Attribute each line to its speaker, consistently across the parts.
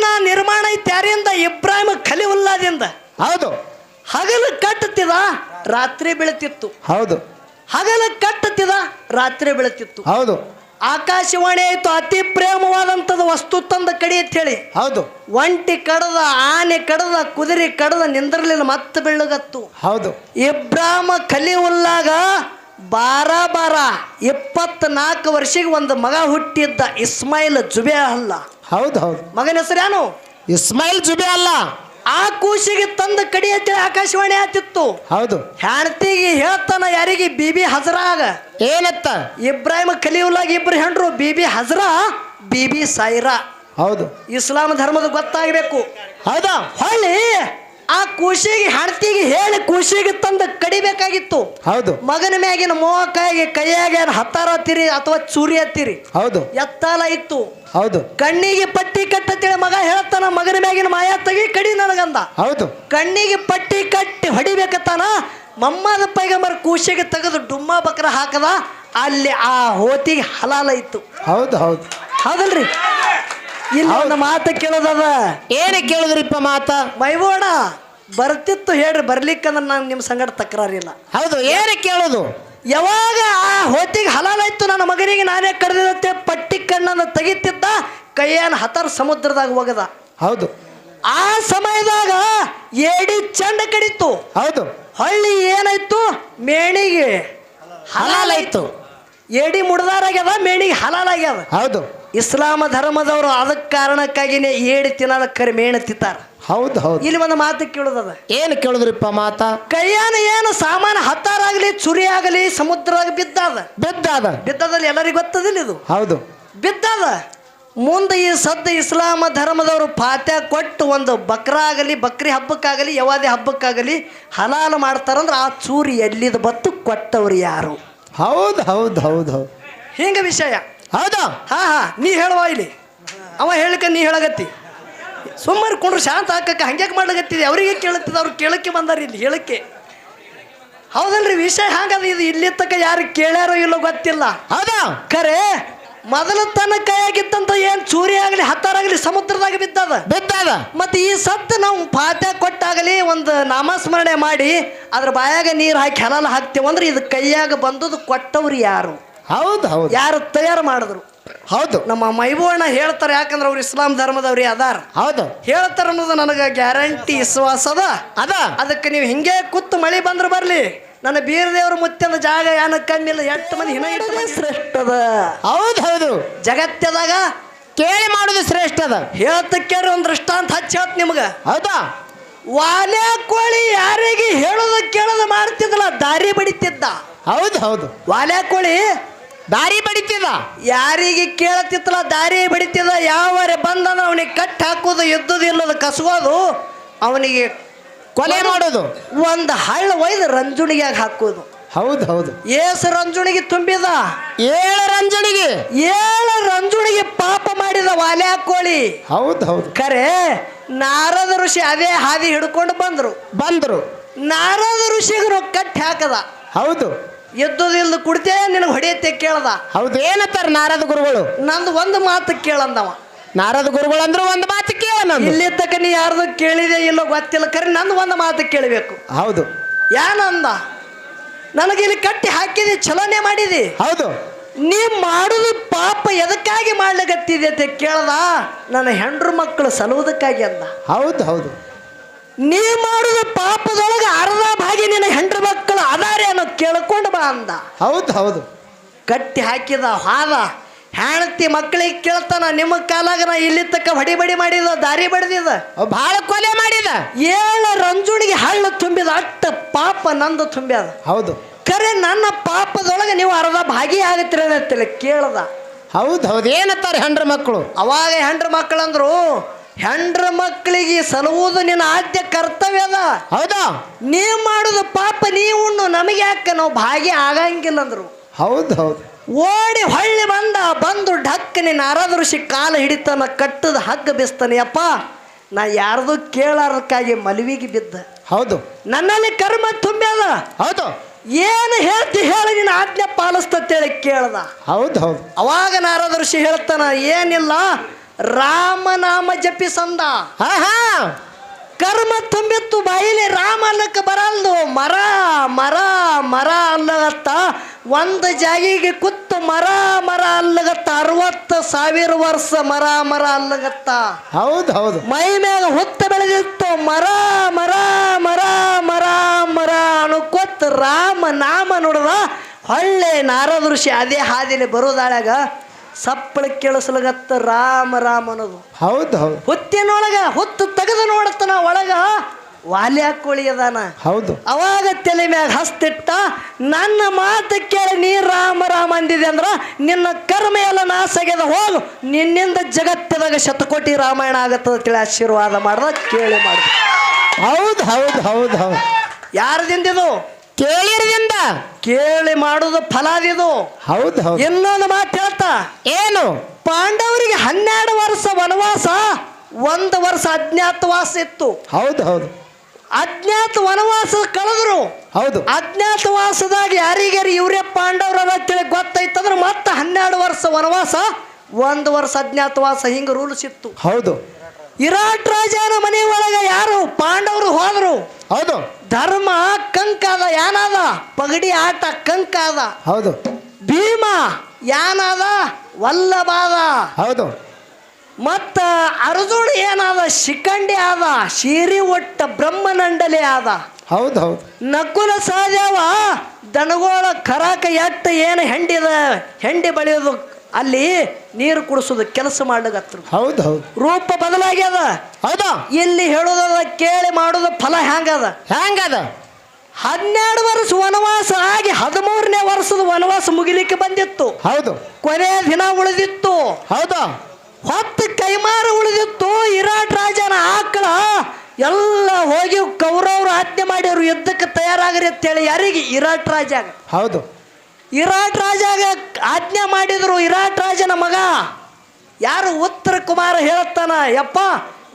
Speaker 1: ಮದೀನ ನಿರ್ಮಾಣ ಐತಿ ಇಬ್ರಾಹಿಮ್ ಇಬ್ರಾಹಿಂ ಖಲಿವುಲ್ಲಾದಿಂದ
Speaker 2: ಹೌದು.
Speaker 1: ಹಗಲು ಕಟ್ಟುತ್ತಿದ ರಾತ್ರಿ ಬೀಳುತ್ತಿತ್ತು
Speaker 2: ಹೌದು.
Speaker 1: ಹಗಲು ಕಟ್ಟತ್ತಿದ ರಾತ್ರಿ ಬೀಳುತ್ತಿತ್ತು
Speaker 2: ಹೌದು.
Speaker 1: ಆಕಾಶವಾಣಿ ಆಯ್ತು ಅತಿ ಪ್ರೇಮವಾದಂಥದ್ದು ವಸ್ತು ತಂದ ಕಡಿ ಅಂತ ಹೇಳಿ.
Speaker 2: ಹೌದು.
Speaker 1: ಒಂಟಿ ಕಡದ ಆನೆ ಕಡದ ಕುದುರೆ ಕಡದ ನಿಂದ್ರಲಿಲ್ಲ ಮತ್ತೆ ಬೆಳ್ಳಗತ್ತು
Speaker 2: ಹೌದು.
Speaker 1: ಇಬ್ರಾಮ ಖಲೀವುಲ್ಲಾಗ ಬಾರ ಬಾರ ಇಪ್ಪತ್ನಾಲ್ಕು ವರ್ಷಕ್ಕೆ ಒಂದು ಮಗ ಹುಟ್ಟಿದ್ದ ಇಸ್ಮಾಯಿಲ್ ಜುಬೆ ಅಲ್ಲ
Speaker 2: ಹೌದು ಹೌದು.
Speaker 1: ಮಗನ ಹೆಸರೇನು
Speaker 2: ಇಸ್ಮಾಯಿಲ್ ಜುಬೆ ಅಲ್ಲ.
Speaker 1: ಆ ಕೂಸಿಗೆ ತಂದ ಕಡಿ ಅಂತೇಳಿ ಆಕಾಶವಾಣಿ ಆತಿತ್ತು
Speaker 2: ಹೌದು.
Speaker 1: ಹೆಂಡತಿಗೆ ಹೇಳ್ತಾನ ಯಾರಿಗೆ? ಬಿಬಿ ಹಜರಾಗ.
Speaker 2: ಏನತ್ತ?
Speaker 1: ಇಬ್ರಾಹಿಂ ಖಲೀವುಲ್ಲಾಗ ಇಬ್ರು ಹೆಂಡ್ರು ಬಿಬಿ ಹಜರಾ ಬಿಬಿ ಸೈರಾ.
Speaker 2: ಹೌದು.
Speaker 1: ಇಸ್ಲಾಂ ಧರ್ಮದ ಗೊತ್ತಾಗಬೇಕು.
Speaker 2: ಹೌದಾ?
Speaker 1: ಹೊಳ್ಳಿ ಆ ಕೂಸಿಗೆ ಹೆಣ್ತಿಗೆ ಹೇಳಿ ಕೂಸಿಗೆ ತಂದು ಕಡಿಬೇಕಾಗಿತ್ತು
Speaker 2: ಹೌದು.
Speaker 1: ಮಗನ ಮ್ಯಾಗಿನ ಮೋಹಕ್ಕಾಗಿ ಕೈಯಾಗ ಹತ್ತಾರ ಹತ್ತಿರಿ ಅಥವಾ ಚೂರಿ ಹತ್ತಿರಿ?
Speaker 2: ಹೌದು.
Speaker 1: ಎತ್ತಾಲ ಇತ್ತು.
Speaker 2: ಹೌದು.
Speaker 1: ಕಣ್ಣಿಗೆ ಪಟ್ಟಿ ಕಟ್ಟತೇಳಿ ಮಗ ಹೇಳ್ತಾನ ಮಗನ ಮ್ಯಾಗಿನ ಮಾಯ ತೆಗಿ ಕಡಿ ನನಗಂದ.
Speaker 2: ಹೌದು.
Speaker 1: ಕಣ್ಣಿಗೆ ಪಟ್ಟಿ ಕಟ್ಟಿ ಹೊಡಿಬೇಕತ್ತಾನ ಮಮ್ಮದ ಪೈಗಂಬರ್ ಕೂಸಿಗೆ ತೆಗೆದು ಡುಮ್ಮ ಬಕ್ರ ಹಾಕದ ಅಲ್ಲಿ ಆ ಹೋತಿಗೆ ಹಲಾಲ ಇತ್ತು.
Speaker 2: ಹೌದು ಹೌದು.
Speaker 1: ಹೌದಲ್ರಿ? ಇಲ್ಲಿ ಒಂದು ಮಾತು ಕೇಳೋದದ.
Speaker 2: ಏನೇ ಕೇಳಿದ್ರಿಪ್ಪ ಮಾತ?
Speaker 1: ಮೈಬೋಣ ಬರ್ತಿತ್ತು ಹೇಳ್ರಿ ಬರ್ಲಿಕ್ಕಂದ್ರೆ ನಾನು ನಿಮ್ಮ ಸಂಗಡ ತಕರಾರಿಲ್ಲ.
Speaker 2: ಹೌದು ಏನೇ ಕೇಳೋದು?
Speaker 1: ಯಾವಾಗ ಆ ಹೊತ್ತಿಗೆ ಹಲಾಲಾಯ್ತು ನನ್ನ ಮಗನಿಗೆ ನಾನೇ ಕರೆದಿರುತ್ತೆ ಪಟ್ಟಿ ಕಣ್ಣನ್ನು ತೆಗಿತಿದ್ದ ಕೈಯನ್ನು ಹತರ ಸಮುದ್ರದಾಗ ಹೋಗದ.
Speaker 2: ಹೌದು.
Speaker 1: ಆ ಸಮಯದಾಗ ಏಡಿ ಚಂಡ ಕಡಿತು.
Speaker 2: ಹೌದು.
Speaker 1: ಹಳ್ಳಿ ಏನಾಯ್ತು? ಮೇಣಿಗೆ
Speaker 2: ಹಲಾಲಾಯ್ತು
Speaker 1: ಏಡಿ ಮುಡ್ದಾರಾಗ್ಯದ ಮೇಣಿಗೆ ಹಲಾಲಾಗ್ಯದ
Speaker 2: ಹೌದು.
Speaker 1: ಇಸ್ಲಾಮ ಧರ್ಮದವರು ಅದಕ್ಕೆ ಕಾರಣಕ್ಕಾಗಿನೇ ಏಡಿ ತಿನ್ನೋದಕ್ಕೆ ಕರೆ ಮೇಣ ತಿತ್ತಾರ
Speaker 2: ಹೌದು ಹೌದು.
Speaker 1: ಇಲ್ಲಿ ಒಂದು ಮಾತು ಕೇಳೋದದ.
Speaker 2: ಏನು ಕೇಳಿದ್ರಿಪ್ಪ ಮಾತ?
Speaker 1: ಕೈಯಾನ ಏನು ಸಾಮಾನು ಹತ್ತಾರಾಗಲಿ ಚುರಿ ಆಗಲಿ ಸಮುದ್ರದಾಗ ಬಿದ್ದಾದ?
Speaker 2: ಬಿದ್ದಾದ.
Speaker 1: ಬಿದ್ದದಲ್ಲಿ ಎಲ್ಲರಿಗೂ ಗೊತ್ತದಿಲ್ಲ ಇದು?
Speaker 2: ಹೌದು.
Speaker 1: ಬಿದ್ದಾದ? ಮುಂದೆ ಈ ಸದ್ದ ಇಸ್ಲಾಮ ಧರ್ಮದವರು ಪಾತ್ಯ ಕೊಟ್ಟು ಒಂದು ಬಕ್ರ ಆಗಲಿ ಬಕ್ರಿ ಹಬ್ಬಕ್ಕಾಗಲಿ ಯವಾದಿ ಹಬ್ಬಕ್ಕಾಗಲಿ ಹಲಾಲ ಮಾಡ್ತಾರಂದ್ರೆ ಆ ಚೂರಿ ಎಲ್ಲಿದ ಬತ್ತು ಕೊಟ್ಟವ್ರು ಯಾರು?
Speaker 2: ಹೌದು ಹೌದು ಹೌದು ಹೌದು.
Speaker 1: ಹಿಂಗ ವಿಷಯ.
Speaker 2: ಹೌದಾ?
Speaker 1: ಹಾ ಹಾ. ನೀ ಹೇಳುವ ಇಲ್ಲಿ. ಅವ ಹೇಳಿಕ ನೀ ಹೇಳಗತ್ತಿ ಸುಮ್ಮನೆ ಕೊಂಡ್ರು ಶಾಂತ ಹಾಕಕ್ಕೆ ಹಂಗ್ಯಾಕೆ ಮಾಡ್ಲಗತ್ತಿದೆ ಅವರಿಗೆ ಕೇಳುತ್ತದೆ ಅವ್ರು ಕೇಳಕ್ಕೆ ಬಂದಾರ ಇಲ್ಲಿ ಹೇಳಕ್ಕೆ. ಹೌದಲ್ರಿ ವಿಷಯ ಹಂಗದ ಇದು ಇಲ್ಲಿ ತಕ್ಕ ಯಾರು ಕೇಳ್ಯಾರೋ ಇಲ್ಲೋ ಗೊತ್ತಿಲ್ಲ.
Speaker 2: ಹೌದಾ?
Speaker 1: ಖರೆ ಮೊದಲ ತನ್ನ ಕೈಯಾಗಿತ್ತಂತ ಏನ್ ಚೂರಿ ಆಗಲಿ ಹತ್ತಾರಾಗಲಿ ಸಮುದ್ರದಾಗ ಬಿದ್ದದ?
Speaker 2: ಬಿದ್ದದ.
Speaker 1: ಮತ್ತೆ ಈ ಸತ್ತು ನಾವು ಪಾತ್ಯ ಕೊಟ್ಟಾಗಲಿ ಒಂದು ನಾಮಸ್ಮರಣೆ ಮಾಡಿ ಅದ್ರ ಬಾಯಾಗ ನೀರು ಹಾಕಿ ಹಲಾಲ ಹಾಕ್ತೇವಂದ್ರೆ ಇದು ಕೈಯಾಗ ಬಂದದ್ದು ಕೊಟ್ಟವ್ರು ಯಾರು?
Speaker 2: ಹೌದು ಹೌದು.
Speaker 1: ಯಾರು ತಯಾರು ಮಾಡಿದ್ರು?
Speaker 2: ಹೌದು.
Speaker 1: ನಮ್ಮ ಮೈಬೂವಣ್ಣ ಹೇಳ್ತಾರೆ ಯಾಕಂದ್ರೆ ಅವ್ರು ಇಸ್ಲಾಂ ಧರ್ಮದವ್ರಿ ಅದಾರ.
Speaker 2: ಹೌದು.
Speaker 1: ಹೇಳ್ತಾರ ಅನ್ನೋದು ನನಗೆ ಗ್ಯಾರಂಟಿ ವಿಶ್ವಾಸ ಅದ.
Speaker 2: ಅದ.
Speaker 1: ಅದಕ್ಕೆ ನೀವು ಹಿಂಗೆ ಕುತ್ತು ಮಳೆ ಬಂದ್ರೆ ಬರ್ಲಿ. ನನ್ನ ಬೀರದೇವ್ರ ಮುತ್ತಿನ ಜಾಗ ಯಾನ ಕಮ್ಮಿಲ್ಲ ಎಷ್ಟು ಮಂದಿ ಹಿನ ಇಟ್ಟರೆ ಶ್ರೇಷ್ಠದ
Speaker 2: ಹೌದು ಹೌದು.
Speaker 1: ಜಗತ್ತದಾಗ
Speaker 2: ಕೇಳಿ ಮಾಡುದು ಶ್ರೇಷ್ಠ ಅದ.
Speaker 1: ಕೇಳಿ ಒಂದು ದೃಷ್ಟಾಂತ ಹಚ್ಚಿ ಹೇಳ್ತ ನಿಮ್ಗೆ.
Speaker 2: ಹೌದಾ?
Speaker 1: ವಾಲೆ ಕೋಳಿ ಯಾರಿಗೆ ಹೇಳೋದು ಕೇಳೋದು ಮಾಡ್ತಿದ್ದಲ್ಲ ದಾರಿ ಬಡಿತಿದ್ದ.
Speaker 2: ಹೌದು ಹೌದು.
Speaker 1: ವಾಲೆ ಕೋಳಿ
Speaker 2: ದಾರಿ ಬಡಿತಿದ
Speaker 1: ಯಾರಿಗೆ ಕೇಳತಿತ್ತಲ್ಲ ದಾರಿ ಬಡಿತಿದ ಯಾವರೆ ಬಂದನ ಅವನಿಗೆ ಕಟ್ಟಿ ಹಾಕೋದು ಎದ್ದುದು ಇಲ್ಲದ ಕಸ್ಗೋದು ಅವನಿಗೆ
Speaker 2: ಕೊಲೆ ಮಾಡೋದು.
Speaker 1: ಒಂದು ಹಳ್ಳ ಒಯ್ದು ರಂಜುಣಿಗೆ ಹಾಕೋದು.
Speaker 2: ಹೌದು ಹೌದು.
Speaker 1: ಏಸು ರಂಜುಣಿಗೆ ತುಂಬಿದ.
Speaker 2: ಏಳು ರಂಜುಣಿಗೆ.
Speaker 1: ಏಳು ರಂಜುಣಿಗೆ ಪಾಪ ಮಾಡಿದ ವಾಲೆ ಕೋಳಿ.
Speaker 2: ಹೌದು ಹೌದು.
Speaker 1: ಖರೆ ನಾರದ ಋಷಿ ಅದೇ ಹಾದಿ ಹಿಡ್ಕೊಂಡು ಬಂದರು.
Speaker 2: ಬಂದರು.
Speaker 1: ನಾರದ ಋಷಿಗರು ಕಟ್ಟಿ ಹಾಕದ.
Speaker 2: ಹೌದು.
Speaker 1: ಎದ್ದುದಿಲ್ದು ಕುಡಿತೇ ನಿನಗೆ ಹೊಡೆಯತ್ತೆ ಕೇಳ್ದ.
Speaker 2: ಹೌದು ಏನತ್ತಾರ ನಾರದ ಗುರುಗಳು?
Speaker 1: ನಂದು ಒಂದು ಮಾತು ಕೇಳಂದವ.
Speaker 2: ನಾರದ ಗುರುಗಳು ಅಂದ್ರೆ ಒಂದು ಮಾತು ಕೇಳ
Speaker 1: ಇಲ್ಲಿ ತಕ್ಕ ನೀ ಯಾರ್ದು ಕೇಳಿದೆ ಇಲ್ಲೋ ಗೊತ್ತಿಲ್ಲ ಕರೆ ನಂದು ಒಂದು ಮಾತು ಕೇಳಬೇಕು.
Speaker 2: ಹೌದು.
Speaker 1: ಏನಂದ ನನಗೆ ಇಲ್ಲಿ ಕಟ್ಟಿ ಹಾಕಿದಿ ಚಲೋನೆ ಮಾಡಿದಿ.
Speaker 2: ಹೌದು.
Speaker 1: ನೀ ಮಾಡುದು ಪಾಪ ಎದಕ್ಕಾಗಿ ಮಾಡ್ಲಿಕ್ಕೆ ಕೇಳದ ಕೇಳ್ದ? ನನ್ನ ಹೆಂಡ್ರು ಮಕ್ಕಳು ಸಲುವುದಕ್ಕಾಗಿ ಅಂದ.
Speaker 2: ಹೌದು ಹೌದು.
Speaker 1: ನೀ ಮಾಡಿದ ಪಾಪದೊಳಗೆ ಅರ್ಧ ಭಾಗಿ ನಿನ್ನ ಹೆಂಡ್ರ ಮಕ್ಕಳು ಅದಾರೆ ಅನ್ನೋ ಕೇಳ್ಕೊಂಡು ಬಾ ಅಂದ.
Speaker 2: ಹೌದು ಹೌದು.
Speaker 1: ಕಟ್ಟಿ ಹಾಕಿದ ಹಾದ ಹೆಣತಿ ಮಕ್ಕಳಿಗೆ ಕೇಳ್ತಾನ ನಿಮ್ಮ ಕಾಲಾಗ ನಾ ಇಲ್ಲಿ ತಕ್ಕ ಹೊಡಿ ಬಡಿ ಮಾಡಿದ ದಾರಿ ಬಡ್ದಿದ.
Speaker 2: ಬಹಳ ಕೊಲೆ ಮಾಡಿದ.
Speaker 1: ಏಳು ರಂಜುಣಿಗೆ ಹಳ್ಳ ತುಂಬಿದ ಅಟ್ಟ ಪಾಪ ನಂದು ತುಂಬ್ಯದ.
Speaker 2: ಹೌದು.
Speaker 1: ಕರೆ ನನ್ನ ಪಾಪದೊಳಗೆ ನೀವು ಅರ್ಧ ಭಾಗಿ ಆಗತ್ತೀರ ಕೇಳದ ಕೇಳ್ದ.
Speaker 2: ಹೌದು ಹೌದು. ಏನತ್ತಾರ ಹೆಂಡ್ರ ಮಕ್ಕಳು?
Speaker 1: ಅವಾಗ ಹೆಂಡ್ರ ಮಕ್ಕಳಂದ್ರು ಹೆಂಡ್ರ ಮಕ್ಕಳಿಗೆ ಸಲುವುದು ನಿನ್ನ ಆದ್ಯ ಕರ್ತವ್ಯ ಅದ.
Speaker 2: ಹೌದಾ?
Speaker 1: ನೀ ಮಾಡುದು ಪಾಪ ನೀ ಉಣ್ಣು ನಮಗೆ ಯಾಕೆ ನಾವು ಭಾಗಿ ಆಗಂಗಿಲ್ಲ ಅಂದ್ರು
Speaker 2: ಹೌದು ಹೌದು.
Speaker 1: ಓಡಿ ಹೊಳ್ಳಿ ಬಂದ ಬಂದು ಢಕ್ಕನೆ ನಿನ್ನ ಋಷಿ ಕಾಲ ಹಿಡಿತಾನ ಕಟ್ಟದ ಹಗ್ಗ ಬಿಸ್ತಾನೆ ಅಪ್ಪ ನಾ ಯಾರ್ದು ಕೇಳಾರಕ್ಕಾಗಿ ಮಲವಿಗೆ ಬಿದ್ದ.
Speaker 2: ಹೌದು.
Speaker 1: ನನ್ನಲ್ಲಿ ಕರ್ಮ ತುಂಬ್ಯಾದ
Speaker 2: ಹೌದು.
Speaker 1: ಏನು ಹೇಳ್ತಿ ಹೇಳಿ ನಿನ್ನ ಆಜ್ಞೆ ಪಾಲಿಸ್ತೇಳಿ ಕೇಳ್ದ.
Speaker 2: ಹೌದು ಹೌದು.
Speaker 1: ಅವಾಗ ನಾರದ ಋಷಿ ಹೇಳ್ತಾನ ಏನಿಲ್ಲ ರಾಮನಾಮ ಜಪಿಸಂದ. ಕರ್ಮ ತುಂಬಿತ್ತು ಬಾಯಿಲಿ ರಾಮ ಅಲ್ಲಕ್ಕೆ ಬರಲ್ದು. ಮರ ಮರ ಮರ ಅಲ್ಲಗತ್ತ ಒಂದು ಜಾಗಿಗೆ ಕುತ್ತು ಮರ ಮರ ಅಲ್ಲಗತ್ತ ಅರವತ್ತು ಸಾವಿರ ವರ್ಷ ಮರ ಮರ ಅಲ್ಲಗತ್ತ.
Speaker 2: ಹೌದು ಹೌದು.
Speaker 1: ಮೈ ಮ್ಯಾಗ ಹುತ್ತ ಬೆಳೆದಿತ್ತು. ಮರ ಮರ ಮರ ಮರ ಮರ ಅನ್ಕೊತ್ ರಾಮ ನಾಮ ನೋಡದ ಹೊಳ್ಳೆ ನಾರದ ಋಷಿ ಅದೇ ಹಾದಿಲಿ ಬರೋದಾಳಾಗ ಸಪ್ಪಳ ಕೇಳಿಸ್ಲಗತ್ತ ರಾಮ ರಾಮ ಅನ್ನೋದು.
Speaker 2: ಹೌದು ಹೌದು.
Speaker 1: ಹುತ್ತಿನೊಳಗ ಹುತ್ತು ತೆಗೆದು ನೋಡತ್ತನ ಒಳಗ ವಾಲಿ ಹಾಕೊಳ್ಳಿ ಅದಾನ.
Speaker 2: ಹೌದು.
Speaker 1: ಅವಾಗ ತಲೆ ಮ್ಯಾಗ ಹಸ್ತಿಟ್ಟ ನನ್ನ ಮಾತು ಕೇಳಿ ನೀ ರಾಮ ರಾಮ ಅಂದಿದೆ ಅಂದ್ರ ನಿನ್ನ ಕರ್ಮ ಎಲ್ಲ ನಾಸಗೆದ ಹೋಗು. ನಿನ್ನಿಂದ ಜಗತ್ತದಾಗ ಶತಕೋಟಿ ರಾಮಾಯಣ ಆಗತ್ತದ ತಿಳಿ ಆಶೀರ್ವಾದ ಮಾಡ್ದ ಕೇಳಿ ಮಾಡ್ದ.
Speaker 2: ಹೌದು ಹೌದು ಹೌದು ಹೌದು.
Speaker 1: ಯಾರದಿಂದಿದು
Speaker 2: ಕೇಳಿರದಿಂದ
Speaker 1: ಕೇಳಿ ಮಾಡುದು ಫಲಾದಿದು.
Speaker 2: ಹೌದು ಹೌದು.
Speaker 1: ಇನ್ನೊಂದು ಮಾತು ಹೇಳ್ತಾ.
Speaker 2: ಏನು?
Speaker 1: ಪಾಂಡವರಿಗೆ ಹನ್ನೆರಡು ವರ್ಷ ವನವಾಸ ಒಂದು ವರ್ಷ ಅಜ್ಞಾತವಾಸ ಇತ್ತು.
Speaker 2: ಹೌದು ಹೌದು.
Speaker 1: ಅಜ್ಞಾತ ವನವಾಸ ಕಳೆದ್ರು.
Speaker 2: ಹೌದು.
Speaker 1: ಅಜ್ಞಾತವಾಸದಾಗ ಯಾರಿಗಾರಿ ಇವರೇ ಪಾಂಡವರ ತಿಳಿ ಗೊತ್ತಾಯ್ತಂದ್ರೆ ಮತ್ತೆ ಹನ್ನೆರಡು ವರ್ಷ ವನವಾಸ ಒಂದು ವರ್ಷ ಅಜ್ಞಾತವಾಸ ಹಿಂಗೆ ರೂಲ್ಸ್ ಇತ್ತು
Speaker 2: ಹೌದು.
Speaker 1: ಇರಾಟ್ ರಾಜನ ಮನೆ ಒಳಗೆ ಯಾರು ಪಾಂಡವರು ಹೋದರು?
Speaker 2: ಹೌದು.
Speaker 1: ಧರ್ಮ ಕಂಕಾದ ಯಾನಾದ ಪಗಡಿ ಆಟ ಕಂಕಾದ
Speaker 2: ಹೌದು.
Speaker 1: ಭೀಮ ಯಾನಾದ ವಲ್ಲಭಾದ
Speaker 2: ಹೌದು.
Speaker 1: ಮತ್ತ ಅರ್ಜುನ್ ಏನಾದ ಶಿಖಂಡಿ ಆದ ಶೀರಿ ಒಟ್ಟ ಬ್ರಹ್ಮನಂಡಲಿ ಆದ
Speaker 2: ಹೌದು ಹೌದು.
Speaker 1: ನಕುಲ ಸಹದೇವ ದನಗೋಳ ಕರಾಕ ಎಟ್ಟ ಏನು ಹೆಂಡಿದ ಹೆಂಡಿ ಬೆಳೆಯೋದು ಅಲ್ಲಿ ನೀರು ಕುಡಿಸೋದು ಕೆಲಸ ಮಾಡ್ಲಿಕ್ಕೆ
Speaker 2: ಹೌದು ಹೌದು.
Speaker 1: ರೂಪ ಬದಲಾಗ್ಯದ
Speaker 2: ಹೌದಾ.
Speaker 1: ಇಲ್ಲಿ ಹೇಳೋದದ ಕೇಳಿ ಮಾಡೋದ ಫಲ ಹ್ಯಾಂಗದ
Speaker 2: ಹ್ಯಾಂಗದ
Speaker 1: ಹನ್ನೆರಡು ವರ್ಷ ವನವಾಸ ಆಗಿ ಹದಿಮೂರನೇ ವರ್ಷದ ವನವಾಸ ಮುಗಿಲಿಕ್ಕೆ ಬಂದಿತ್ತು.
Speaker 2: ಹೌದು.
Speaker 1: ಕೊನೆಯ ದಿನ ಉಳಿದಿತ್ತು.
Speaker 2: ಹೌದಾ.
Speaker 1: ಹೊತ್ತು ಕೈಮಾರ ಉಳಿದಿತ್ತು. ಇರಾಟ್ ರಾಜನ ಆಕಳ ಎಲ್ಲ ಹೋಗಿ ಕೌರವರು ಆಜ್ಞೆ ಮಾಡ್ಯವ್ರು ಯುದ್ಧಕ್ಕೆ ತಯಾರಾಗ್ರಿ ಅಂತೇಳಿ ಯಾರಿಗೆ? ಇರಾಟ್ ರಾಜ
Speaker 2: ಹೌದು.
Speaker 1: ವಿರಾಟ್ ರಾಜಾಗ ಆಜ್ಞೆ ಮಾಡಿದ್ರು ಇರಾಟ್ ರಾಜನ ಮಗ. ಯಾರು ಉತ್ತರ ಕುಮಾರ ಹೇಳತ್ತಾನ ಯಪ್ಪ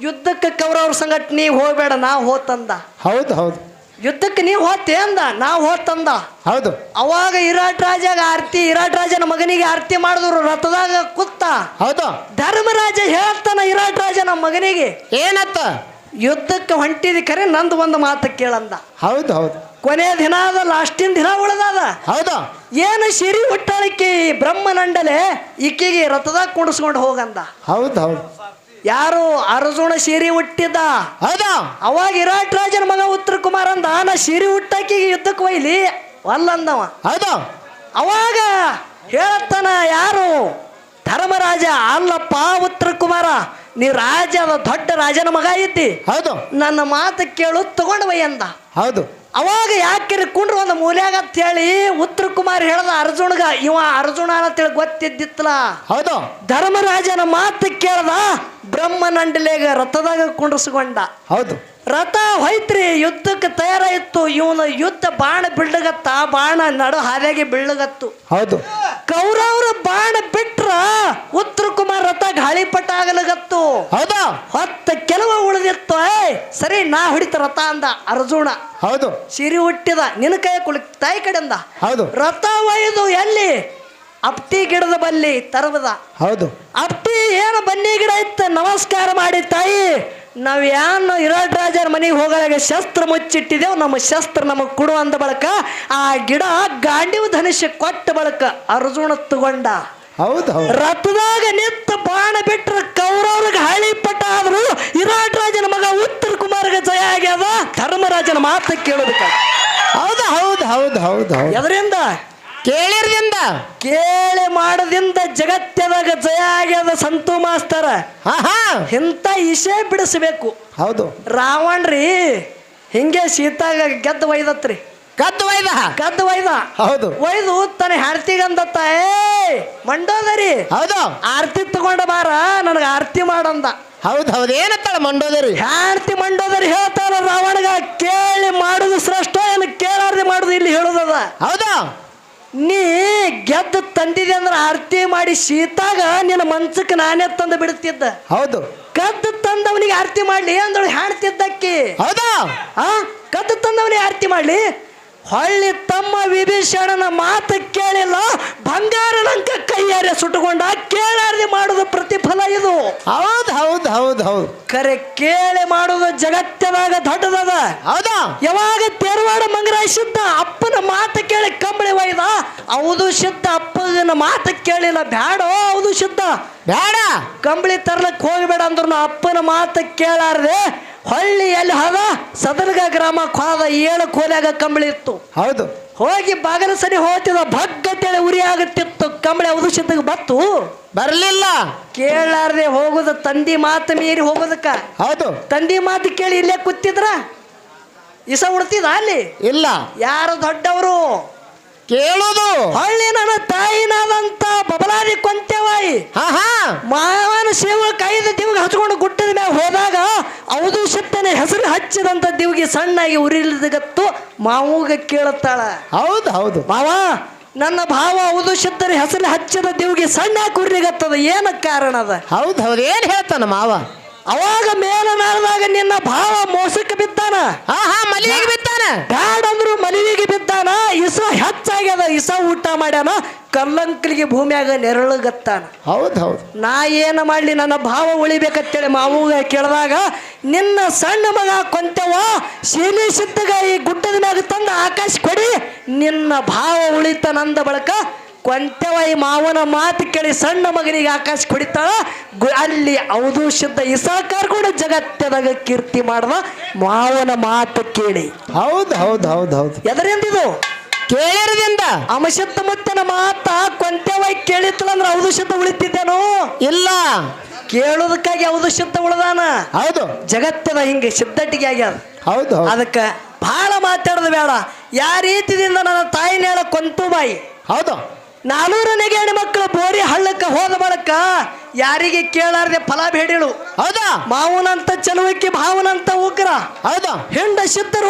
Speaker 1: ಯುದ್ಧಕ್ಕೆ ಕೌರವ್ರ ಸಂಗಟ್ ನೀ ಹೋಗ್ಬೇಡ ನಾ ಹೋತಂದ.
Speaker 2: ಹೌದು ಹೌದು.
Speaker 1: ಯುದ್ಧಕ್ಕೆ ನೀವು ಹೋತೆ ಅಂದ ನಾ ಹೋತಂದ.
Speaker 2: ಹೌದು.
Speaker 1: ಅವಾಗ ಇರಾಟ್ ರಾಜಾಗ ಆರ್ತಿ ಇರಾಟ್ ರಾಜನ ಮಗನಿಗೆ ಆರ್ತಿ ಮಾಡಿದ್ರು ರಥದಾಗ ಕುತ್ತ.
Speaker 2: ಹೌದು.
Speaker 1: ಧರ್ಮರಾಜ ಹೇಳ್ತಾನ ಇರಾಟ್ ರಾಜನ ಮಗನಿಗೆ
Speaker 2: ಏನತ್ತ?
Speaker 1: ಯುದ್ಧಕ್ಕೆ ಹೊಂಟಿದಿ ಖರೆ ನಂದು ಒಂದು ಮಾತು ಕೇಳಂದ.
Speaker 2: ಹೌದು ಹೌದು.
Speaker 1: ಕೊನೆಯ ದಿನ ಅದ ಲಾಸ್ಟಿನ ದಿನ ಉಳ್ದದ.
Speaker 2: ಹೌದು?
Speaker 1: ಏನು ಸಿರಿ ಹುಟ್ಟಾಳಿಕೆ ಬ್ರಹ್ಮನಂಡಲೆ ಈಕೆಗೆ ರಥದಾಗ ಕುಡಿಸ್ಕೊಂಡು ಹೋಗಂದ.
Speaker 2: ಹೌದು ಹೌದು.
Speaker 1: ಯಾರು ಅರ್ಜುನ ಸಿರಿ ಹುಟ್ಟಿದ್ದ
Speaker 2: ಹೌದು?
Speaker 1: ಅವಾಗ ವಿರಾಟ್ ರಾಜನ ಮಗ ಉತ್ತರ ಕುಮಾರ್ ಅಂದ ನಾ ಸಿರಿ ಹುಟ್ಟಾಕಿಗೆ ಯುದ್ಧಕ್ಕೆ ಒಯ್ಲಿ? ಅಲ್ಲಂದವ.
Speaker 2: ಹೌದು?
Speaker 1: ಅವಾಗ ಹೇಳತ್ತಾನ ಯಾರು? ಧರ್ಮರಾಜ ಅಲ್ಲಪ್ಪ ಉತ್ತರ ಕುಮಾರ ನೀ ರಾಜ ದೊಡ್ಡ ರಾಜನ ಮಗ ಐತಿ.
Speaker 2: ಹೌದು.
Speaker 1: ನನ್ನ ಮಾತು ಕೇಳು ತಗೊಂಡು ಅಂದ
Speaker 2: ಹೌದು.
Speaker 1: ಅವಾಗ ಯಾಕೆ ಕುಂಡ್ರು ಒಂದು ಮೂಲ್ಯಾಗ ಅಂತ ಹೇಳಿ ಉತ್ತರ ಕುಮಾರ್ ಹೇಳ್ದ ಅರ್ಜುನ್ಗ ಇವ ಅರ್ಜುನ ಅಂತೇಳಿ ಗೊತ್ತಿದ್ದಿತ್ತಲ.
Speaker 2: ಹೌದು.
Speaker 1: ಧರ್ಮರಾಜನ ಮಾತು ಕೇಳ್ದ ಬ್ರಹ್ಮನಂಡಲೆಗ ರಥದಾಗ ಕುಂಡ್ರಸ್ಕೊಂಡ.
Speaker 2: ಹೌದು.
Speaker 1: ರಥ ಹೋಯ್ತ್ರಿ ಯುದ್ಧಕ್ಕೆ ತಯಾರಾಯಿತು ಇವನ ಯುದ್ಧ ಬಾಣ ಬಿಳ್ಳಗತ್ತ ಬಾಣ ನಡು ಹಾದಿಯಾಗಿ ಬಿಳ್ಳಗತ್ತು.
Speaker 2: ಹೌದು.
Speaker 1: ಕೌರವ್ರ ಬಾಣ ಬಿಟ್ರ ಉತ್ತರ ಕುಮಾರ್ ರಥ ಗಾಳಿಪಟ ಆಗಲಗತ್ತು.
Speaker 2: ಹೌದಾ.
Speaker 1: ಹೊತ್ತ ಕೆಲವ ಉಳಿದಿತ್ತು ಏಯ್ ಸರಿ ನಾ ಹೊಡಿತ ರಥ ಅಂದ ಅರ್ಜುನ.
Speaker 2: ಹೌದು.
Speaker 1: ಸಿರಿ ಹುಟ್ಟಿದ ನಿನ್ನ ಕೈ ಕುಳಿ ತಾಯಿ ಅಂದ.
Speaker 2: ಹೌದು.
Speaker 1: ರಥ ಒಯ್ದು ಎಲ್ಲಿ? ಅಪ್ತಿ ಗಿಡದ ಬಲ್ಲಿ ತರಬದ
Speaker 2: ಹೌದು.
Speaker 1: ಅಪ್ತಿ ಏನು ಬನ್ನಿ ಗಿಡ ಇತ್ತು? ನಮಸ್ಕಾರ ಮಾಡಿ ತಾಯಿ. ನಾವು ಏನು ವಿರಾಟ್ ರಾಜರ ಮನೆಗೆ ಹೋಗಲಾಗ ಶಸ್ತ್ರ ಮುಚ್ಚಿಟ್ಟಿದ್ದೇವೆ ನಮ್ಮ ಶಸ್ತ್ರ ನಮಗೆ ಕೊಡು ಅಂದ ಬಳಕ ಆ ಗಿಡ ಗಾಂಡಿವ ಧನುಷ್ಯ ಕೊಟ್ಟ ಬಳಕ ಅರ್ಜುನ ತಗೊಂಡ.
Speaker 2: ಹೌದು ಹೌದು.
Speaker 1: ರಥದಾಗ ನಿಂತ ಬಾಣ ಬಿಟ್ರ ಕೌರವ್ರಿಗೆ ಹಳಿ ಪಟ್ಟ ಆದ್ರು ವಿರಾಟ್ ರಾಜನ ಮಗ ಉತ್ತರ ಕುಮಾರ್ಗೆ ಜಯ ಆಗ್ಯದ? ಧರ್ಮರಾಜನ ಮಾತು ಕೇಳೋದಕ್ಕ
Speaker 2: ಹೌದು ಹೌದು ಹೌದು ಹೌದು ಹೌದು.
Speaker 1: ಎದರಿಂದ?
Speaker 2: ಕೇಳಿರ್ದಿಂದ.
Speaker 1: ಕೇಳಿ ಮಾಡದಿಂದ ಜಗತ್ತದಾಗ ಜಯ ಆಗ್ಯದ ಸಂತು ಮಾಸ್ತರ.
Speaker 2: ಹಾ ಹಾ
Speaker 1: ಇಂಥ ಇಶೆ ಬಿಡಿಸ್ಬೇಕು.
Speaker 2: ಹೌದು.
Speaker 1: ರಾವಣ್ರಿ ಹಿಂಗೆ ಸೀತಾಗ ಗೆದ್ದ ಒಯ್ದತ್ರಿ.
Speaker 2: ಕದ್ದು ಒಯ್ದ.
Speaker 1: ಕದ್ದು ಒಯ್ದ.
Speaker 2: ಹೌದು.
Speaker 1: ಒಯ್ದು ತನ್ನ ಹೆಂಡ್ತಿಗಂದತ್ತ ಏ ಮಂಡೋದರಿ.
Speaker 2: ಹೌದು.
Speaker 1: ಆರ್ತಿ ತಗೊಂಡ ಬಾರ ನನಗೆ ಆರ್ತಿ ಮಾಡಂದ.
Speaker 2: ಹೌದು ಹೌದು. ಏನತ್ತಾಳ ಮಂಡೋದರಿ?
Speaker 1: ಆರ್ತಿ ಮಂಡೋದರಿ ಹೇಳ್ತಾರ ರಾವಣಗ ಕೇಳಿ ಮಾಡುದು ಶ್ರೇಷ್ಠ ಏನು ಕೇಳಾರ್ದೆ ಮಾಡುದು ಇಲ್ಲಿ ಹೇಳುದದ.
Speaker 2: ಹೌದು.
Speaker 1: ನೀ ಗೆದ್ದು ತಂದಿದೆ ಅಂದ್ರೆ ಆರತಿ ಮಾಡಿ ಸೀತಾಗ ನಿನ್ನ ಮನ್ಸಕ್ಕೆ ನಾನೇ ತಂದು ಬಿಡುತ್ತಿದ್ದ
Speaker 2: ಹೌದು.
Speaker 1: ಕದ್ದು ತಂದವನಿಗೆ ಆರತಿ ಮಾಡ್ಲಿ ಅಂದಳು ಹಾಡ್ತಿದ್ದಕ್ಕಿ.
Speaker 2: ಹೌದಾ.
Speaker 1: ಆ ಕದ್ದು ತಂದವನಿಗೆ ಆರತಿ ಮಾಡ್ಲಿ? ಹೊಳ್ಳಿ ತಮ್ಮ ವಿಭೀಷಣನ ಮಾತು ಕೇಳಿಲ್ಲ ಬಂಗಾರ ಲಂಕ ಕೈಯಾರೆ ಸುಟ್ಟುಕೊಂಡ ಕೇಳಾರದೆ ಮಾಡೋದು ಪ್ರತಿಫಲ ಇದು.
Speaker 2: ಹೌದು ಹೌದು ಹೌದು ಹೌದು.
Speaker 1: ಕರೆ ಕೇಳಿ ಮಾಡುದು ಜಗತ್ತದಾಗ ದೊಡ್ಡದದ.
Speaker 2: ಹೌದಾ?
Speaker 1: ಯಾವಾಗ ತೆರವಾಡ ಮಂಗರಾಯ ಸಿದ್ಧ ಅಪ್ಪನ ಮಾತು ಕೇಳಿ ಕಂಬಳಿ ಒಯ್ದ ಹೌದು ಸಿದ್ಧ ಅಪ್ಪನ ಮಾತು ಕೇಳಿಲ್ಲ ಬ್ಯಾಡೋ ಹೌದು ಸಿದ್ಧ
Speaker 2: ಬ್ಯಾಡ.
Speaker 1: ಕಂಬಳಿ ತರ್ಲಕ್ ಹೋಗ್ಬೇಡ ಅಂದ್ರು ಅಪ್ಪನ ಮಾತು ಕೇಳಾರ್ದೆ ಹೊಳ್ಳಿ ಎಲ್ಲಿ ಹೋದ ಸದರ್ಗ ಗ್ರಾಮ ಹೋದ ಏಳು ಕೋಲಾಗ ಕಂಬಳಿ ಇತ್ತು.
Speaker 2: ಹೌದು.
Speaker 1: ಹೋಗಿ ಬಾಗಲ ಸರಿ ಹೋಗ್ತಿದ ಭಗ್ಗತ್ತೇಳಿ ಉರಿ ಆಗುತ್ತಿತ್ತು. ಕಂಬಳಿ ಸಿದ್ಧಗೆ ಬತ್ತು
Speaker 2: ಬರಲಿಲ್ಲ.
Speaker 1: ಕೇಳಾರ್ದೆ ಹೋಗುದು ತಂದಿ ಮಾತು ಮೀರಿ ಹೋಗೋದಕ್ಕ.
Speaker 2: ಹೌದು.
Speaker 1: ತಂದಿ ಮಾತು ಕೇಳಿ ಇಲ್ಲೇ ಕೂತಿದ್ರ? ಇಸ ಉಡ್ತಿದ ಅಲ್ಲಿ?
Speaker 2: ಇಲ್ಲ.
Speaker 1: ಯಾರು ದೊಡ್ಡವರು?
Speaker 2: ಕೇಳುದು.
Speaker 1: ಹಳ್ಳಿ ನನ್ನ ತಾಯಿನಾದಂತ ಬಬಲಾದಿ ಕೊಂತೆವಾಯಿ.
Speaker 2: ಹಾ ಹಾ
Speaker 1: ಮಾವನ ಸೇವ ಕೈದ ದಿವ್ಗೆ ಹಚ್ಕೊಂಡು ಗುಟ್ಟದ ಮ್ಯಾಗ ಹೋದಾಗ ಅವದು ಶಬ್ದನೆ ಹೆಸರು ಹಚ್ಚಿದಂತ ದಿವ್ಗೆ ಸಣ್ಣಾಗಿ ಉರಿಲಿದಗತ್ತು ಮಾವೂಗ ಕೇಳುತ್ತಾಳ.
Speaker 2: ಹೌದು ಹೌದು.
Speaker 1: ಮಾವ ನನ್ನ ಭಾವ ಹೌದು ಶಬ್ದನ ಹೆಸರು ಹಚ್ಚಿದ ದಿವ್ಗೆ ಸಣ್ಣ ಕುರಿಗತ್ತದ ಏನ ಕಾರಣ ಅದ?
Speaker 2: ಹೌದು ಹೌದು. ಏನ್ ಹೇಳ್ತಾನ ಮಾವ?
Speaker 1: ಅವಾಗ ಮೇಲ ನಾಳದಾಗ ನಿನ್ನ ಭಾವ ಮೋಸಕ್ಕೆ ಬಿದ್ದಾನ.
Speaker 2: ಹಾ ಹಾ ಮಲ್ಲಿಗೆ ಬಿತ್ತಾನ
Speaker 1: ಬ್ಯಾಡ್ ಅಂದ್ರು ಮಲಿಗೆ ಬಿದ್ದಾನ. ಇಸ ಹೆಚ್ಚಾಗ್ಯದ ಇಸ ಊಟ ಮಾಡ್ಯಾನ. ಕಲ್ಲಂಕಲಿಗೆ ಭೂಮಿಯಾಗ ನೆರಳುಗತ್ತಾನ.
Speaker 2: ಹೌದು ಹೌದು.
Speaker 1: ನಾ ಏನು ಮಾಡಲಿ ನನ್ನ ಭಾವ ಉಳಿಬೇಕಂತೇಳಿ ಮಾವೂಗ ಕೇಳಿದಾಗ ನಿನ್ನ ಸಣ್ಣ ಮಗ ಕೊಂತೆವ ಶೀಲಿ ಸಿದ್ಧಗ ಈ ಗುಡ್ಡದ ಮ್ಯಾಗ ತಂದು ಆಕಾಶ ಕೊಡಿ ನಿನ್ನ ಭಾವ ಉಳಿತ ನಂದ ಬಳಕ ಕೊಂತೆವ ಮಾವನ ಮಾತು ಕೇಳಿ ಸಣ್ಣ ಮಗನಿಗೆ ಆಕಾಶ ಕುಡಿತಾಳ. ಅಲ್ಲಿ ಅವಧೂ ಶುದ್ಧ ಇಸಾಕಾರ ಕೂಡ ಜಗತ್ತದಾಗ ಕೀರ್ತಿ ಮಾಡ್ದ ಮಾವನ ಮಾತು ಕೇಳಿ.
Speaker 2: ಹೌದು ಹೌದು ಹೌದು ಹೌದು.
Speaker 1: ಎದರಿಂದಿದು
Speaker 2: ಕೇಳಿರದಿಂದ.
Speaker 1: ಅಮಶತ್ತ ಮುತ್ತನ ಮಾತ ಕೊಂತೆವ ಕೇಳಿತ್ತಲ್ಲ ಅಂದ್ರೆ ಅವಧೂ ಶುದ್ಧ ಉಳಿತಿದ್ದೇನೋ?
Speaker 2: ಇಲ್ಲ.
Speaker 1: ಕೇಳೋದಕ್ಕಾಗಿ ಯಾವುದು ಶಬ್ದ ಉಳದಾನ?
Speaker 2: ಹೌದು.
Speaker 1: ಜಗತ್ತದ ಹಿಂಗೆ ಸಿದ್ಧಟ್ಟಿಗೆ ಆಗ್ಯದ.
Speaker 2: ಹೌದು
Speaker 1: ಅದಕ್ಕೆ ಬಹಳ ಮಾತಾಡೋದು ಬೇಡ. ಯಾ ರೀತಿಯಿಂದ ನನ್ನ ತಾಯಿನ ಹೇಳ ಕೊಂತು ಬಾಯಿ.
Speaker 2: ಹೌದು.
Speaker 1: ನಾನೂರು ನೆಗೆಣಿ ಮಕ್ಕಳು ಬೋರಿ ಹಳ್ಳಕ್ಕೆ ಹೋದ ಬಳಕ ಯಾರಿಗೆ ಕೇಳಾರದೆ ಫಲ ಬೇಡಿಳು?
Speaker 2: ಹೌದಾ?
Speaker 1: ಮಾವನಂತ ಚಲುವಕ್ಕೆ ಭಾವನಂತ ಉಗ್ರ.
Speaker 2: ಹೌದು?
Speaker 1: ಹಿಂಡ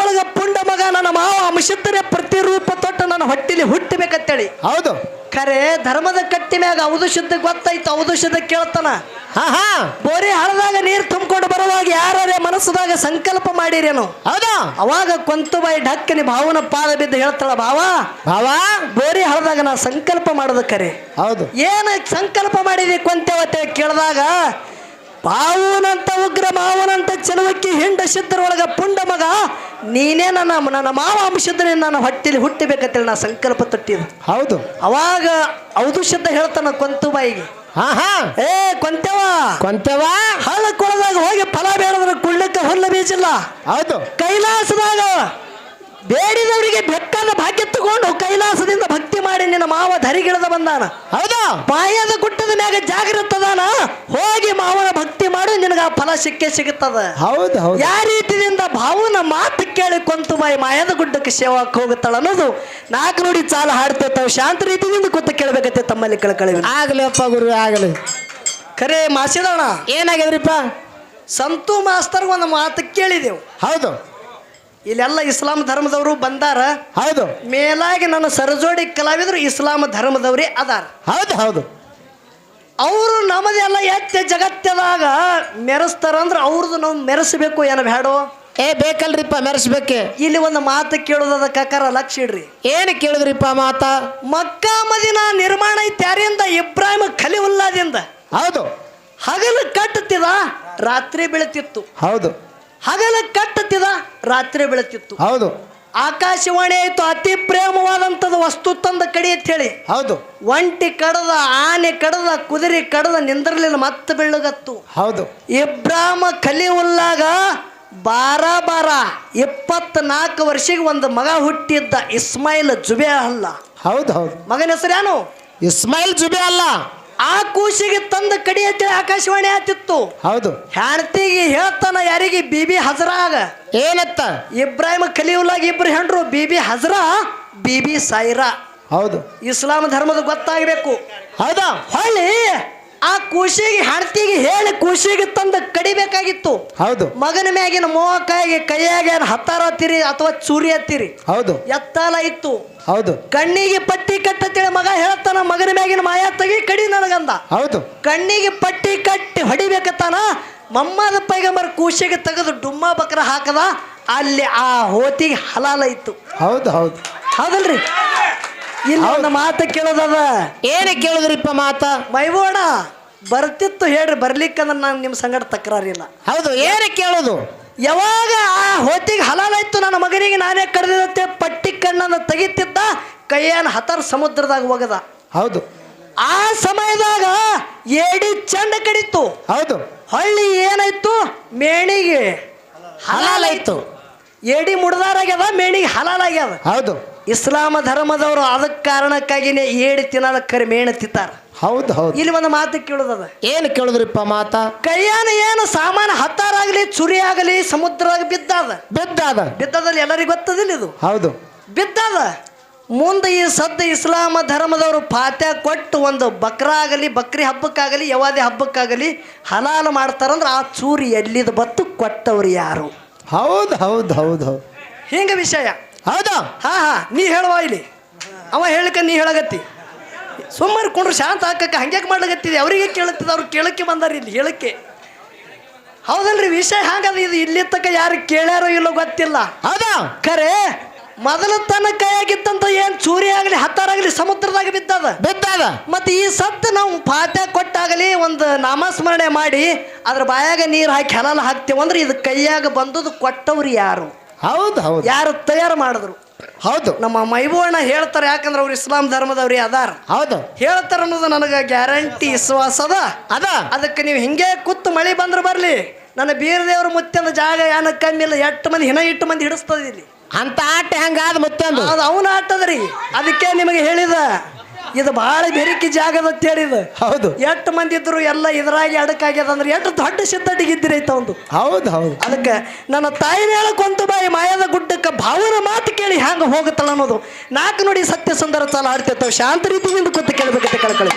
Speaker 1: ಒಳಗ ಪುಂಡ ಮಗ ನನ್ನ ಮಾವ ಅಮಶಿದ್ದರೆ ಪ್ರತಿರೂಪ ತೊಟ್ಟು ನನ್ನ ಹೊಟ್ಟಿಲಿ ಹುಟ್ಟಬೇಕಂತೇಳಿ.
Speaker 2: ಹೌದು.
Speaker 1: ಖರೆ ಧರ್ಮದ ಕಟ್ಟಿ ಮ್ಯಾಗ ಅವದು ಶುದ್ಧ ಗೊತ್ತಾಯ್ತು ಅವದು ಶುದ್ಧ ಕೇಳ್ತಾನ.
Speaker 2: ಹಾ ಹಾ
Speaker 1: ಬೋರಿ ಹಳದಾಗ ನೀರು ತುಂಬಿಕೊಂಡು ಬರುವಾಗ ಯಾರೇ ಮನಸ್ಸದಾಗ ಸಂಕಲ್ಪ ಮಾಡಿರೇನು
Speaker 2: ಹೌದಾ?
Speaker 1: ಅವಾಗ ಕೊಂತುಬಾಯಿ ಢಕ್ಕನಿ ಭಾವನ ಪಾದ ಬಿದ್ದು ಹೇಳ್ತಾಳ ಭಾವ
Speaker 2: ಭಾವ
Speaker 1: ಬೋರಿ ಹಳದಾಗ ನಾ ಸಂಕಲ್ಪ ಮಾಡೋದು ಕರೆ.
Speaker 2: ಹೌದು.
Speaker 1: ಏನ ಸಂಕಲ್ಪ ಮಾಡಿದಿ ಕೊಂತೆವತ್ತೆ ಕೇಳಿದಾಗ ಪಾವುನಂತ ಉಗ್ರ ಮಾವನಂತ ಚೆಲುವಕ್ಕಿ ಹಿಂಡ ಸಿದ್ಧರೊಳಗ ಪುಂಡ ಮಗ ನೀನೇ ನನ್ನ ನನ್ನ ಮಾವ ಅಂಶದ್ರೆ ನನ್ನ ಹೊಟ್ಟಿಲಿ ಹುಟ್ಟಿಬೇಕಂತೇಳಿ ನಾ ಸಂಕಲ್ಪ ತೊಟ್ಟಿದ್ದು.
Speaker 2: ಹೌದು.
Speaker 1: ಅವಾಗ ಔದು ಶುದ್ಧ ಹೇಳ್ತಾನ ಕೊಂತುಬಾಯಿಗೆ
Speaker 2: ಹಾ ಹಾ
Speaker 1: ಏ ಕೊಂತೆವ
Speaker 2: ಕೊಂತೆವ
Speaker 1: ಹಳ್ಳ ಕೊಳದಾಗ ಹೋಗಿ ಫಲ ಬೇಡದ್ರ ಕುಳ್ಳಕ್ಕೆ ಹುಲ್ಲ ಬೀಜಿಲ್ಲ
Speaker 2: ಹೌದು.
Speaker 1: ಕೈಲಾಸದಾಗ ಬೇಡಿದವರಿಗೆ ಬೆಕ್ಕಾದ ಭಾಗ್ಯ ತಗೊಂಡು ಕೈಲಾಸದಿಂದ ಭಕ್ತಿ ಮಾಡಿ ನಿನ್ನ ಮಾವ ಧರಿಗಿಳದ ಬಂದಾನ.
Speaker 2: ಹೌದಾ?
Speaker 1: ಪಾಯದ ಗುಟ್ಟದ ಮ್ಯಾಗ ಜಾಗೃತದಾನ ಹೋಗಿ ಮಾವನ ಭಕ್ತಿ ಮಾಡು ನಿನಗ ಆ ಫಲ ಸಿಕ್ಕೇ ಸಿಗುತ್ತದ.
Speaker 2: ಹೌದು ಹೌದು.
Speaker 1: ಯಾವ ರೀತಿಯಿಂದ ಭಾವನ ಮಾತು ಕೇಳಿ ಕೊಂತು ಬಾಯಿ ಮಾಯದ ಗುಡ್ಡಕ್ಕೆ ಸೇವಾಕ್ ಹೋಗುತ್ತಾಳ ಅನ್ನೋದು ನಾಲ್ಕು ನುಡಿ ಚಾಲ ಹಾಡ್ತಿರ್ತಾವ ಶಾಂತ ರೀತಿಯಿಂದ ಕೂತು ಕೇಳಬೇಕತ್ತೆ ತಮ್ಮಲ್ಲಿ ಕಳ್ಕೊಳ್ಳಿ
Speaker 2: ಆಗಲಿ ಅಪ್ಪ ಗುರು ಆಗಲಿ.
Speaker 1: ಖರೆ ಮಾಸಿದಣ
Speaker 2: ಏನಾಗ್ಯದ್ರಿಪ್ಪ?
Speaker 1: ಸಂತು ಮಾಸ್ತರ್ ಒಂದು ಮಾತು ಕೇಳಿದೆವು.
Speaker 2: ಹೌದು.
Speaker 1: ಇಲ್ಲೆಲ್ಲ ಇಸ್ಲಾಂ ಧರ್ಮದವರು ಬಂದಾರ.
Speaker 2: ಹೌದು.
Speaker 1: ಮೇಲಾಗಿ ನನ್ನ ಸರಜೋಡಿ ಕಲಾವಿದರು ಇಸ್ಲಾಂ ಧರ್ಮದವರೇ ಅದಾರ.
Speaker 2: ಹೌದು ಹೌದು.
Speaker 1: ಅವರು ನಮ್ಮದೆಲ್ಲ ಎತ್ತೆ ಜಗತ್ತದಾಗ ಮೆರೆಸ್ತಾರಂದ್ರೆ ಅವ್ರದ್ದು ನಾವು ಮೆರೆಸಬೇಕು ಏನು ಬೇಡೋ
Speaker 2: ಏ ಬೇಕಲ್ರಿಪ್ಪ ಮೆರೆಸ್ಬೇಕೆ.
Speaker 1: ಇಲ್ಲಿ ಒಂದು ಮಾತು ಕೇಳೋದದ ಕಕ್ಕರ ಲಕ್ಷ ಇಡ್ರಿ.
Speaker 2: ಏನು ಕೇಳಿದ್ರಿಪ್ಪ ಮಾತ?
Speaker 1: ಮಕ್ಕಾ ಮದಿನ ನಿರ್ಮಾಣ ಐತೆ ಯಾರಿಂದ? ಇಬ್ರಾಹಿಂ ಖಲಿವುಲ್ಲಾದಿಂದ
Speaker 2: ಹೌದು.
Speaker 1: ಹಗಲು ಕಟ್ಟುತ್ತಿದ ರಾತ್ರಿ ಬೀಳುತ್ತಿತ್ತು
Speaker 2: ಹೌದು.
Speaker 1: ಹಗಲು ಕಟ್ಟತ್ತಿದ ರಾತ್ರಿ ಬೆಳತಿತ್ತು
Speaker 2: ಹೌದು.
Speaker 1: ಆಕಾಶವಾಣಿ ಆಯ್ತು ಅತಿ ಪ್ರೇಮವಾದಂಥದ್ದು ವಸ್ತು ತಂದ ಕಡಿ ಅಂತ ಹೇಳಿ.
Speaker 2: ಹೌದು.
Speaker 1: ಒಂಟಿ ಕಡದ ಆನೆ ಕಡದ ಕುದುರೆ ಕಡದ ನಿಂದ್ರಲಿಲ್ಲ ಮತ್ತೆ ಬೆಳ್ಳಗತ್ತು.
Speaker 2: ಹೌದು.
Speaker 1: ಇಬ್ರಾಮ ಉಲ್ಲಾಗ ಬಾರ ಬಾರ ಇಪ್ಪತ್ನಾಲ್ಕು ವರ್ಷಕ್ಕೆ ಒಂದು ಮಗ ಹುಟ್ಟಿದ್ದ ಇಸ್ಮಾಯಿಲ್ ಜುಬೆ ಅಲ್ಲ.
Speaker 2: ಹೌದು ಹೌದು.
Speaker 1: ಮಗನ ಏನು
Speaker 2: ಇಸ್ಮಾಯಿಲ್ ಜುಬೆ ಅಲ್ಲ.
Speaker 1: ಆ ಕೂಸಿಗೆ ತಂದ ಕಡಿ ಹತ್ತಿ ಆಕಾಶವಾಣಿ ಆತಿತ್ತು
Speaker 2: ಹೌದು.
Speaker 1: ಹೆಂಡತಿಗೆ ಹೇಳ್ತಾನ ಯಾರಿಗೆ ಬಿಬಿ ಹಜರಾಗ.
Speaker 2: ಏನತ್ತ?
Speaker 1: ಇಬ್ರಾಹಿಮ್ ಕಲಿಯುಲಾಗಿ ಇಬ್ರು ಹೆಂಡ್ರು ಬಿಬಿ ಹಜರಾ ಬಿಬಿ ಸೈರಾ.
Speaker 2: ಹೌದು.
Speaker 1: ಇಸ್ಲಾಂ ಧರ್ಮದ ಗೊತ್ತಾಗಬೇಕು.
Speaker 2: ಹೌದಾ?
Speaker 1: ಹೊಳ್ಳಿ. ಆ ಕೂಸಿಗೆ ಹಣತಿಗೆ ಹೇಳಿ ಕೂಸಿಗೆ ತಂದು ಕಡಿಬೇಕಾಗಿತ್ತು.
Speaker 2: ಹೌದು.
Speaker 1: ಮಗನ ಮ್ಯಾಗಿನ ಮೋಹಕ್ಕಾಗಿ ಕೈಯಾಗ ಹತ್ತಾರ ಹತ್ತಿರಿ ಅಥವಾ ಚೂರಿ ಹತ್ತಿರಿ
Speaker 2: ಹೌದು.
Speaker 1: ಎತ್ತಾಲ ಇತ್ತು.
Speaker 2: ಹೌದು.
Speaker 1: ಕಣ್ಣಿಗೆ ಪಟ್ಟಿ ಕಟ್ಟತೇಳಿ ಮಗ ಹೇಳ್ತಾನ ಮಗನ ಮ್ಯಾಗಿನ ಮಾಯಾ ತೆಗಿ ಕಡಿ ನನಗಂದ.
Speaker 2: ಹೌದು.
Speaker 1: ಕಣ್ಣಿಗೆ ಪಟ್ಟಿ ಕಟ್ಟಿ ಹೊಡಿಬೇಕತ್ತಾನ ಮಮ್ಮದ ಪೈಗಂಬರ್ ಕೂಸಿಗೆ ತೆಗೆದು ಡುಮ್ಮ ಬಕ್ರ ಹಾಕದ ಅಲ್ಲಿ ಆ ಹೋತಿಗೆ ಹಲಾಲ ಇತ್ತು.
Speaker 2: ಹೌದು ಹೌದು.
Speaker 1: ಹೌದಲ್ರಿ? ಇಲ್ಲಿ ಒಂದು ಮಾತು ಕೇಳೋದದ?
Speaker 2: ಏನೇ ಕೇಳಿದ್ರಿಪ್ಪ ಮಾತ?
Speaker 1: ಮೈಬೋಣ ಬರ್ತಿತ್ತು ಹೇಳ್ರಿ ಬರ್ಲಿಕ್ಕಂದ್ರೆ ನಾನು ನಿಮ್ಮ ಸಂಗಡ ತಕರಾರಿಲ್ಲ
Speaker 2: ಹೌದು ಏನೇ ಕೇಳೋದು?
Speaker 1: ಯಾವಾಗ ಆ ಹೊತ್ತಿಗೆ ಹಲಾಲಾಯ್ತು ನನ್ನ ಮಗನಿಗೆ ನಾನೇ ಕರೆದಿರುತ್ತೆ ಪಟ್ಟಿ ಕಣ್ಣನ್ನು ತೆಗಿತಿದ್ದ ಕೈಯನ್ನು ಹತರ ಸಮುದ್ರದಾಗ ಹೋಗದ.
Speaker 2: ಹೌದು.
Speaker 1: ಆ ಸಮಯದಾಗ ಏಡಿ ಚಂಡ ಕಡಿತು.
Speaker 2: ಹೌದು.
Speaker 1: ಹಳ್ಳಿ ಏನಾಯ್ತು? ಮೇಣಿಗೆ
Speaker 2: ಹಲಾಲಾಯ್ತು
Speaker 1: ಏಡಿ ಮುಡ್ದಾರಾಗ್ಯದ ಮೇಣಿಗೆ ಹಲಾಲಾಗ್ಯದ
Speaker 2: ಹೌದು.
Speaker 1: ಇಸ್ಲಾಮ ಧರ್ಮದವರು ಅದಕ್ಕೆ ಕಾರಣಕ್ಕಾಗಿನೇ ಏಡಿ ತಿನ್ನೋದ ಕರಿಮೇಣ ತಿಂತಾರ
Speaker 2: ಹೌದು ಹೌದು.
Speaker 1: ಇಲ್ಲಿ ಒಂದು ಮಾತು ಕೇಳೋದದ.
Speaker 2: ಏನು ಕೇಳಿದ್ರಿಪ್ಪ ಮಾತ?
Speaker 1: ಕೈಯಾನ ಏನು ಸಾಮಾನು ಹತ್ತಾರಾಗಲಿ ಚುರಿ ಆಗಲಿ ಸಮುದ್ರದಾಗ ಬಿದ್ದಾದ.
Speaker 2: ಬಿದ್ದಾದ.
Speaker 1: ಬಿದ್ದದಲ್ಲಿ ಎಲ್ಲರಿಗೂ ಗೊತ್ತದಿಲ್ಲ ಇದು.
Speaker 2: ಹೌದು.
Speaker 1: ಬಿದ್ದಾದ. ಮುಂದೆ ಈ ಸದ್ದ ಇಸ್ಲಾಮ ಧರ್ಮದವರು ಪಾತ್ಯ ಕೊಟ್ಟು ಒಂದು ಬಕ್ರ ಆಗಲಿ ಬಕ್ರಿ ಹಬ್ಬಕ್ಕಾಗಲಿ ಯವಾದಿ ಹಬ್ಬಕ್ಕಾಗಲಿ ಹಲಾಲು ಮಾಡ್ತಾರಂದ್ರೆ ಆ ಚೂರಿ ಎಲ್ಲಿದ ಬತ್ತು ಕೊಟ್ಟವ್ರು ಯಾರು?
Speaker 2: ಹೌದು ಹೌದು ಹೌದು ಹೌದು.
Speaker 1: ಹಿಂಗೆ ವಿಷಯ.
Speaker 2: ಹೌದು.
Speaker 1: ಹಾ ಹಾ. ನೀ ಹೇಳುವ ಇಲ್ಲಿ. ಅವ ಹೇಳಕ್ಕೆ ನೀ ಹೇಳಗತ್ತಿ ಸುಮ್ಮನೆ ಕೊಂಡ್ರು ಶಾಂತ ಹಾಕಕ್ಕೆ ಹಂಗ್ಯಾಕೆ ಮಾಡ್ಲಾಗತ್ತಿದೆ ಅವರಿಗೆ ಕೇಳುತ್ತಿದ್ದ ಅವ್ರು ಕೇಳಕ್ಕೆ ಬಂದಾರ ಇಲ್ಲಿ ಹೇಳಕ್ಕೆ. ಹೌದಲ್ರಿ ವಿಷಯ ಹಾಗದ ಇದು ಇಲ್ಲಿ ತಕ್ಕ ಯಾರು ಕೇಳ್ಯಾರೋ ಇಲ್ಲೋ ಗೊತ್ತಿಲ್ಲ.
Speaker 2: ಹೌದಾ.
Speaker 1: ಖರೆ ಮೊದಲ ತನ್ನ ಕೈಯಾಗಿತ್ತಂತ ಏನು ಚೂರಿ ಆಗಲಿ ಹತ್ತಾರಾಗಲಿ ಸಮುದ್ರದಾಗ ಬಿದ್ದದ?
Speaker 2: ಬಿದ್ದದ.
Speaker 1: ಮತ್ತೆ ಈ ಸತ್ತು ನಾವು ಪಾತ್ಯ ಕೊಟ್ಟಾಗಲಿ ಒಂದು ನಾಮಸ್ಮರಣೆ ಮಾಡಿ ಅದ್ರ ಬಾಯಾಗ ನೀರು ಹಾಕಿ ಹಲಾಲ ಹಾಕ್ತೇವಂದ್ರೆ ಇದು ಕೈಯಾಗ ಬಂದದ್ದು ಕೊಟ್ಟವ್ರು ಯಾರು?
Speaker 2: ಹೌದು ಹೌದು.
Speaker 1: ಯಾರು ತಯಾರು ಮಾಡಿದ್ರು.
Speaker 2: ಹೌದು.
Speaker 1: ನಮ್ಮ ಮೈಬೋಣ ಹೇಳ್ತಾರೆ ಯಾಕಂದ್ರೆ ಅವ್ರು ಇಸ್ಲಾಂ ಧರ್ಮದವ್ರಿ ಅದಾರ.
Speaker 2: ಹೌದು.
Speaker 1: ಹೇಳ್ತಾರ ಅನ್ನೋದು ನನಗೆ ಗ್ಯಾರಂಟಿ ವಿಶ್ವಾಸ ಅದ.
Speaker 2: ಅದ.
Speaker 1: ಅದಕ್ಕೆ ನೀವು ಹಿಂಗೆ ಕೂತು ಮಳೆ ಬಂದ್ರೆ ಬರಲಿ. ನನ್ನ ಬೀರದೇವ್ರ ಮುತ್ತಂದ ಜಾಗ ಯಾನ ಕಮ್ಮಿ ಇಲ್ಲ ಎಟ್ಟು ಮಂದಿ ಹಿನ ಇಟ್ಟು ಮಂದಿ ಹಿಡಿಸ್ತದ ಇಲ್ಲಿ.
Speaker 2: ಅಂತ ಆಟ ಹೆಂಗಾದ ಮುತ್ತಂದು
Speaker 1: ಅದು ಅವನ ಆಟದ್ರಿ. ಅದಕ್ಕೆ ನಿಮಗೆ ಹೇಳಿದ. ಇದು ಬಹಳ ಬೆರಿಕೆ ಜಾಗದ ಅಂತ ಹೇಳಿದ
Speaker 2: ಹೌದು.
Speaker 1: ಎಷ್ಟು ಮಂದಿ ಇದ್ರು ಎಲ್ಲ ಇದ್ರಾಗಿ ಅಡಕಾಗ್ಯದ ಅಂದ್ರೆ ಎಷ್ಟು ದೊಡ್ಡ ಸಿದ್ಧಟಿಗಿದ್ದಿರೈತ ಒಂದು.
Speaker 2: ಹೌದು ಹೌದು.
Speaker 1: ಅದಕ್ಕೆ ನನ್ನ ತಾಯಿನ ಹೇಳಕೊಂತು ಬಾಯಿ ಮಾಯದ ಗುಡ್ಡಕ್ಕೆ ಭಾವನ ಮಾತು ಕೇಳಿ ಹ್ಯಾಂಗ ಹೋಗುತ್ತಲ್ಲ ಅನ್ನೋದು. ನಾಲ್ಕು ನೋಡಿ ಸತ್ಯ ಸುಂದರ ಚಾಲ ಆಡ್ತಿರ್ತಾವೆ ಶಾಂತ ರೀತಿಯಿಂದ ಕೂತು ಕೇಳಬೇಕಂತ ಕೇಳ್ಕೊಳ್ಳಿ.